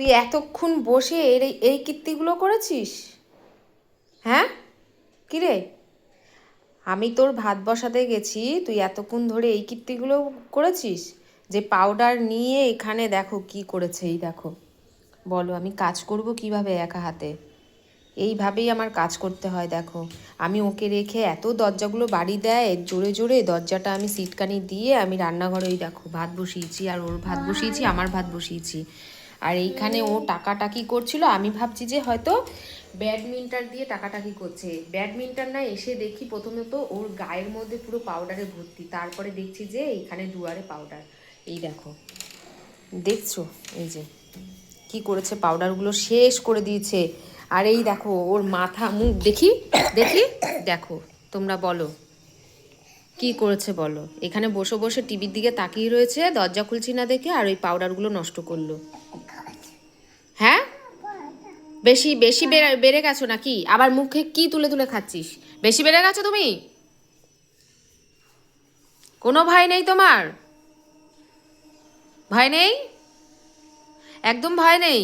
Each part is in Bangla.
তুই এতক্ষণ বসে এর এই- এই কীর্তিগুলো করেছিস? হ্যাঁ? কিরে? আমি তোর ভাত বসাতে গেছি তুই এতক্ষণ ধরে এই কীর্তিগুলো করেছিস? যে পাউডার নিয়ে এখানে দেখো কি করেছে এই দেখো। বলো আমি কাজ করব কীভাবে একা হাতে? এইভাবেই আমার কাজ করতে হয় দেখো। আমি ওকে রেখে এত দরজাগুলো বাড়ি দেয় জোরে জোরে দরজাটা আমি সিটকানি দিয়ে আমি রান্নাঘরেই দেখো ভাত বসিয়েছি আর ওর ভাত বসিয়েছি আমার ভাত বসিয়েছি। আর এইখানে ও টাকাটাকি করছিল, আমি ভাবছি যে হয়তো ব্যাডমিন্টন দিয়ে টাকাটাকি করছে। ব্যাডমিন্টন না এসে দেখি প্রথমত ওর গায়ের মধ্যে পুরো পাউডারে ভর্তি, তারপরে দেখছি যে এইখানে দুয়ারে পাউডার এই দেখো, দেখছ? এই যে, কি করেছে? পাউডারগুলো শেষ করে দিয়েছে। আর এই দেখো, ওর মাথা, মুখ, দেখি দেখি? দেখো, তোমরা বলো। কি করেছে বলো? এখানে বসে বসে টিভির দিকে তাকিয়ে রয়েছে, দরজা খুলছি না দেখে, আর ওই পাউডারগুলো নষ্ট করল। হ্যাঁ? বেশি বেশি বেড়ে বেড়ে গেছো নাকি? আবার মুখে কি তুলে তুলে খাচ্ছিস? বেশি বেড়ে গেছো তুমি? কোনো ভাই নেই তোমার? ভয় নেই? একদম ভয় নেই?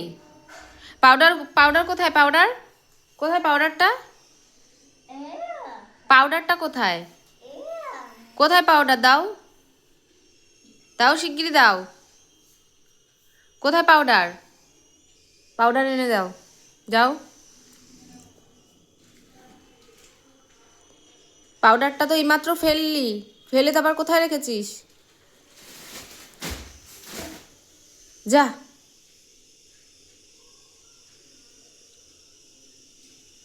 পাউডার পাউডার কোথায়? পাউডার? কোথায় পাউডারটা? পাউডারটা কোথায়? কোথায় পাউডার? দাও। দাও শিগগিরি দাও। কোথায় পাউডার? পাউডার এনে দাও। যাও। পাউডারটা তো এইমাত্র ফেললি। ফেলে তো আবার কোথায় রেখেছিস? যা।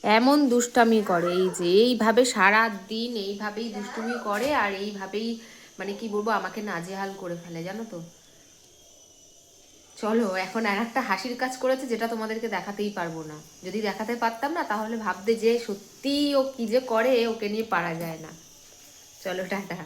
এমন দুষ্টামি করে এই যে, এইভাবে সারা দিন এইভাবেই দুষ্টুমি করে আর এইভাবেই মানে কি বলব, আমাকে নাজেহাল করে ফেলে, জানো তো? চলো, এখন আর একটা হাসির কাজ করেছে যেটা তোমাদেরকে দেখাতেই পারব না। যদি দেখাতে পারতাম না, তাহলে ভাবতে যে সত্যি ও কি যে করে, ওকে নিয়ে পারা যায় না। চলো, টাটা।